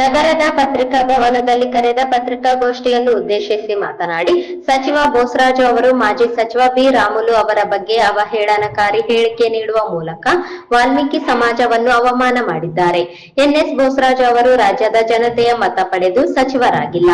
ನಗರದ ಪತ್ರಿಕಾ ಭವನದಲ್ಲಿ ಕರೆದ ಪತ್ರಿಕಾಗೋಷ್ಠಿಯನ್ನು ಉದ್ದೇಶಿಸಿ ಮಾತನಾಡಿ, ಸಚಿವ ಬೋಸರಾಜು ಅವರು, ಮಾಜಿ ಸಚಿವ ಬಿ ರಾಮುಲು ಅವರ ಬಗ್ಗೆ ಅವಹೇಳನಕಾರಿ ಹೇಳಿಕೆ ನೀಡುವ ಮೂಲಕ ವಾಲ್ಮೀಕಿ ಸಮಾಜವನ್ನು ಅವಮಾನ ಮಾಡಿದ್ದಾರೆ. ಎನ್ಎಸ್ ಬೋಸರಾಜು ಅವರು ರಾಜ್ಯದ ಜನತೆಯ ಮತ ಪಡೆದು ಸಚಿವರಾಗಿಲ್ಲ.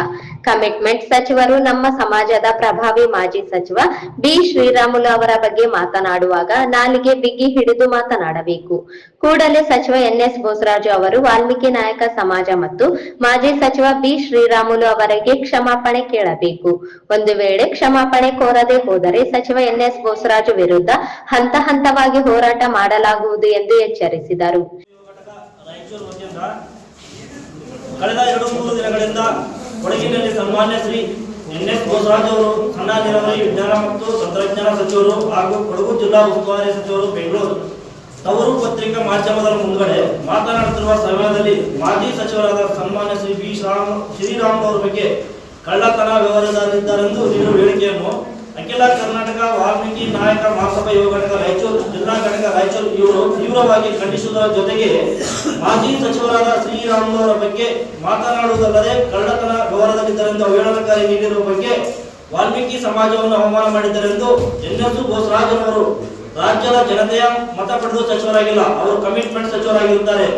ಕಮಿಟ್ಮೆಂಟ್ ಸಚಿವರು ನಮ್ಮ ಸಮಾಜದ ಪ್ರಭಾವಿ ಮಾಜಿ ಸಚಿವ ಬಿ ಶ್ರೀರಾಮುಲು ಅವರ ಬಗ್ಗೆ ಮಾತನಾಡುವಾಗ ನಾಲಿಗೆ ಬಿಗಿ ಹಿಡಿದು ಮಾತನಾಡಬೇಕು. ಕೂಡಲೇ ಸಚಿವ ಎನ್ಎಸ್ ಬೋಸರಾಜು ಅವರು ವಾಲ್ಮೀಕಿ ನಾಯಕ ಸಮಾಜ ಮತ್ತು ಮಾಜಿ ಸಚಿವ ಬಿ ಶ್ರೀರಾಮುಲು ಅವರಿಗೆ ಕ್ಷಮಾಪಣೆ ಕೇಳಬೇಕು. ಒಂದು ವೇಳೆ ಕ್ಷಮಾಪಣೆ ಕೋರದೆ ಹೋದರೆ ಸಚಿವ ಎನ್ಎಸ್ ಬೋಸರಾಜು ವಿರುದ್ಧ ಹಂತ ಹಂತವಾಗಿ ಹೋರಾಟ ಮಾಡಲಾಗುವುದು ಎಂದು ಎಚ್ಚರಿಸಿದರು. ಕಳೆದ ಎರಡು ಮೂರು ದಿನಗಳಿಂದ ಕೊಡಗಿನಲ್ಲಿ ಸನ್ಮಾನ್ಯ ಶ್ರೀ ಎನ್ ಎಸ್ ಬೋಸರಾಜ್ ಅವರು, ಸಣ್ಣ ನೀರಾವರಿ ವಿಜ್ಞಾನ ಮತ್ತು ತಂತ್ರಜ್ಞಾನ ಸಚಿವರು ಹಾಗೂ ಕೊಡಗು ಜಿಲ್ಲಾ ಉಸ್ತುವಾರಿ ಸಚಿವರು ಬೆಂಗಳೂರು ತವರು ಪತ್ರಿಕಾ ಮಾಧ್ಯಮದ ಮುಂದೆ ಮಾತನಾಡುತ್ತಿರುವ ಸಮಯದಲ್ಲಿ ಮಾಜಿ ಸಚಿವರಾದ ಸನ್ಮಾನ್ಯ ಶ್ರೀ ಬಿ ಶ್ರೀರಾಮ್ ಶ್ರೀರಾಮ್ ಅವರ ಬಗ್ಗೆ ಕಳ್ಳತನ ವ್ಯವಹಾರದಲ್ಲಿದ್ದಾರೆಂದು ನೀಡುವ ಹೇಳಿಕೆಯನ್ನು ಅಖಿಲ ಕರ್ನಾಟಕ ವಾಲ್ಮೀಕಿ ನಾಯಕ ಮಹಾಸಭಾ ಯುವ ಘಟಕ ರಾಯಚೂರು, ಜಿಲ್ಲಾ ಘಟಕ ರಾಯಚೂರು ಇವರು ತೀವ್ರವಾಗಿ ಖಂಡಿಸುವುದರ ಜೊತೆಗೆ ಮಾಜಿ ಸಚಿವರಾದ ಶ್ರೀರಾಮ್ ಅವರ ಬಗ್ಗೆ ಮಾತನಾಡುವುದಲ್ಲದೆ ಕಳ್ಳತನ ವ್ಯವಹಾರದಲ್ಲಿದ್ದಾರೆಂದು ಅವಹೇಳನಕಾರಿ ನೀಡಿರುವ ಬಗ್ಗೆ ವಾಲ್ಮೀಕಿ ಸಮಾಜವನ್ನು ಅವಮಾನ ಮಾಡಿದ್ದಾರೆಂದು ಎನ್ಎಸ್ ಬೋಸರಾಜನವರು ರಾಜ್ಯದ ಜನತೆಯ ಮತ ಪಡೆದು ಸಚಿವರಾಗಿಲ್ಲ, ಅವರು ಕಮಿಟ್ಮೆಂಟ್ ಸಚಿವರಾಗಿರುತ್ತಾರೆ.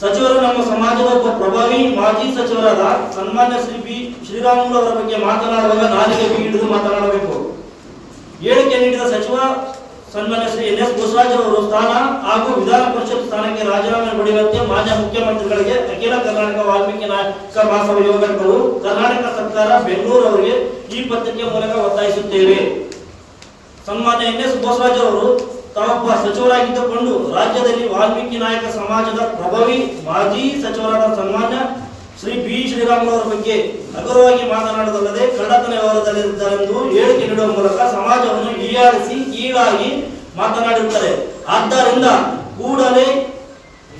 ಸಚಿವರು ನಮ್ಮ ಸಮಾಜದ ಒಬ್ಬ ಪ್ರಭಾವಿ ಮಾಜಿ ಸಚಿವರಾದ ಸನ್ಮಾನ್ಯ ಶ್ರೀ ಬಿ ಶ್ರೀರಾಮುಲು ಅವರ ಬಗ್ಗೆ ಮಾತನಾಡುವಾಗ ನಾಲಿಗೆ ಹಿಡಿದು ಮಾತನಾಡಬೇಕು. ಹೇಳಿಕೆ ನೀಡಿದ ಸಚಿವ ಸನ್ಮಾನ್ಯ ಶ್ರೀ ಎನ್ ಎಸ್ ಬಸವರಾಜ್ ಅವರು ಸ್ಥಾನ ಹಾಗೂ ವಿಧಾನ ಪರಿಷತ್ ಸ್ಥಾನಕ್ಕೆ ರಾಜೀನಾಮೆ ಪಡೆಯುವಂತೆ ಮಾನ್ಯ ಮುಖ್ಯಮಂತ್ರಿಗಳಿಗೆ ಅಖಿಲ ಕರ್ನಾಟಕ ವಾಲ್ಮೀಕಿ ನಾಯಕ ಮಹಾಸಭಾ ಯೋಗಗಳು ಕರ್ನಾಟಕ ಸರ್ಕಾರ ಬೆಂಗಳೂರು ಅವರಿಗೆ ಈ ಪತ್ರಿಕೆ ಮೂಲಕ ಒತ್ತಾಯಿಸುತ್ತೇವೆ. ಸನ್ಮಾನ್ಯ ಎನ್ ಎಸ್ ಬೋಸರಾಜ್ ಅವರು ತಾವೊಬ್ಬ ಸಚಿವರಾಗಿದ್ದುಕೊಂಡು ರಾಜ್ಯದಲ್ಲಿ ವಾಲ್ಮೀಕಿ ನಾಯಕ ಸಮಾಜದ ಪ್ರಭಾವಿ ಮಾಜಿ ಸಚಿವರಾದ ಸನ್ಮಾನ್ಯ ಶ್ರೀ ಬಿ ಶ್ರೀರಾಮುಲು ಅವರ ಬಗ್ಗೆ ಹಗುರವಾಗಿ ಮಾತನಾಡುವುದಲ್ಲದೆ ಕಳ್ಳತನ ವ್ಯವಹಾರದಲ್ಲಿದ್ದಾರೆಂದು ಹೇಳಿಕೆ ನೀಡುವ ಮೂಲಕ ಸಮಾಜವನ್ನು ಹೀಯಾಳಿಸಿ ಕೀಳಾಗಿ ಮಾತನಾಡಿರುತ್ತಾರೆ. ಆದ್ದರಿಂದ ಕೂಡಲೇ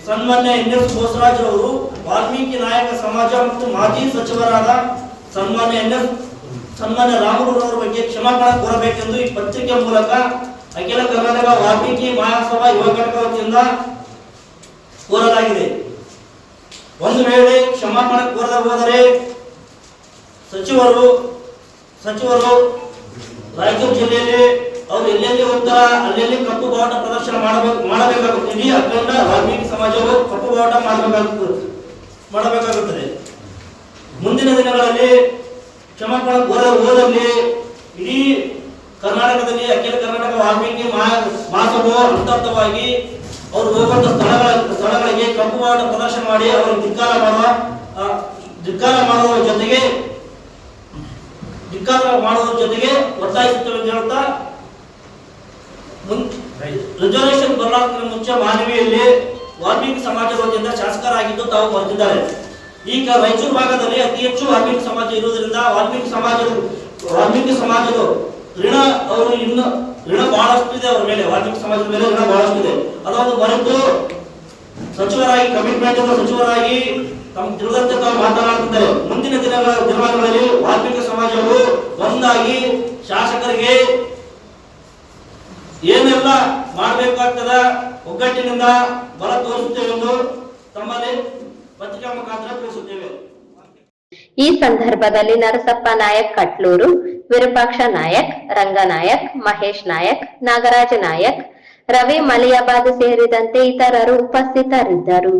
ಸನ್ಮಾನ್ಯ ಎನ್ ಎಸ್ ಬೋಸರಾಜ್ ಅವರು ವಾಲ್ಮೀಕಿ ನಾಯಕ ಸಮಾಜ ಮತ್ತು ಮಾಜಿ ಸಚಿವರಾದ ಸನ್ಮಾನ್ಯ ಎನ್ ಎಸ್ ಸನ್ಮಾನ್ಯ ರಾಮಗುರು ಅವರ ಬಗ್ಗೆ ಕ್ಷಮಾಪಣ ಕೋರಬೇಕೆಂದು ಈ ಪತ್ರಿಕೆ ಮೂಲಕ ಅಖಿಲ ಕರ್ನಾಟಕ ವಾಲ್ಮೀಕಿ ಮಹಾಸಭಾ ಯುವ ಘಟಕ ವತಿಯಿಂದ ಕೋರಲಾಗಿದೆ. ಒಂದು ವೇಳೆ ಕ್ಷಮಾಪಣ ಕೋರದ ಹೋದರೆ ಸಚಿವರು ಸಚಿವರು ರಾಯಚೂರು ಜಿಲ್ಲೆಯಲ್ಲಿ ಅವರು ಎಲ್ಲೆಲ್ಲಿ ಹೋಗ್ತಾರ, ಅಲ್ಲೆಲ್ಲಿ ಕಪ್ಪು ಬಾವುಟ ಪ್ರದರ್ಶನ ಮಾಡಬೇಕು ಮಾಡಬೇಕಾಗುತ್ತದೆ ಇಡೀ ಅಖಂಡ ವಾಲ್ಮೀಕಿ ಸಮಾಜವು ಕಪ್ಪು ಬಾವುಟ ಮಾಡಬೇಕಾಗುತ್ತದೆ ಮಾಡಬೇಕಾಗುತ್ತದೆ. ಮುಂದಿನ ದಿನಗಳಲ್ಲಿ ಕ್ಷಮಾಪಣೆ ಹೋದ ಹೋದಲ್ಲಿ ಇಡೀ ಕರ್ನಾಟಕದಲ್ಲಿ, ಅಖಿಲ ಕರ್ನಾಟಕ ವಾಲ್ಮೀಕಿ ಮಹಾ ಮಹಾಸಭಾ ಹಂತವಾಗಿ ಅವರು ಹೋಗುವಂತ ಸ್ಥಳಗಳ ಸ್ಥಳಗಳಿಗೆ ಕಪ್ಪು ಮಾಡ ಪ್ರದರ್ಶನ ಮಾಡಿ ಅವರು ಧಿಕ್ಕಾರ ಮಾಡುವ ಧಿಕ್ಕಾರ ಮಾಡುವ ಜೊತೆಗೆ, ಧಿಕ್ಕಾರ ಮಾಡುವ ಜೊತೆಗೆ ಒತ್ತಾಯಿಸುತ್ತೇವೆ ಅಂತ ಹೇಳ್ತಾ ರಿಸರ್ವೇಶನ್ ಬರಲಾರ್ದ ಮುಂಚೆ ಮಾನವಿಯಲ್ಲಿ ವಾಲ್ಮೀಕಿ ಸಮಾಜದ ವತಿಯಿಂದ ಶಾಸಕರಾಗಿದ್ದು ತಾವು ಮರೆತಿದ್ದಾರೆ ಈಗ ರಾಯಚೂರು ಭಾಗದಲ್ಲಿ ಅತಿ ಹೆಚ್ಚು ವಾಲ್ಮೀಕಿ ಸಮಾಜ ಇರುವುದರಿಂದ ವಾಲ್ಮೀಕಿ ಸಮಾಜದ ವಾಲ್ಮೀಕಿ ಸಮಾಜದ ಋಣ ಅವರು ಇನ್ನು ಋಣ ಬಹಳಷ್ಟು ಇದೆ ಅವರ ಮೇಲೆ, ವಾಲ್ಮೀಕಿ ಸಮಾಜದ ಮೇಲೆ ಋಣ ಬಹಳಷ್ಟು ಇದೆ ಅದೊಂದು ಮರೆತು ಸಚಿವರಾಗಿ ಕಮಿಟ್ಮೆಂಟ್ ಸಚಿವರಾಗಿ ತಮ್ಮ ತಿಳಿದಂತೆ ತಾವು ಮಾತನಾಡುತ್ತಿದ್ದಾರೆ. ಮುಂದಿನ ದಿನಗಳ ದಿನಮಾನಗಳಲ್ಲಿ ವಾಲ್ಮೀಕಿ ಸಮಾಜವು ಒಂದಾಗಿ ಶಾಸಕರಿಗೆ ಏನೆಲ್ಲ ಮಾಡಬೇಕಾಗ್ತದ ಒಗ್ಗಟ್ಟಿನಿಂದ ಬಲ ತೋರಿಸುತ್ತೇವೆ ಎಂದು ತಮ್ಮಲ್ಲಿ ಪತ್ರಿಕಾ ಮುಖಾಂತರ ತಿಳಿಸುತ್ತೇವೆ ಈ ಸಂದರ್ಭದಲ್ಲಿ ನರಸಪ್ಪ ನಾಯಕ್ ಕಟ್ಲೂರು, ವಿರೂಪಾಕ್ಷ ನಾಯಕ್ ರಂಗನಾಯಕ್ ಮಹೇಶ್ ನಾಯಕ್, ನಾಗರಾಜ ನಾಯಕ್, ರವಿ ಮಲಿಯಾಬಾದ್ ಸೇರಿದಂತೆ ಇತರರು ಉಪಸ್ಥಿತರಿದ್ದರು.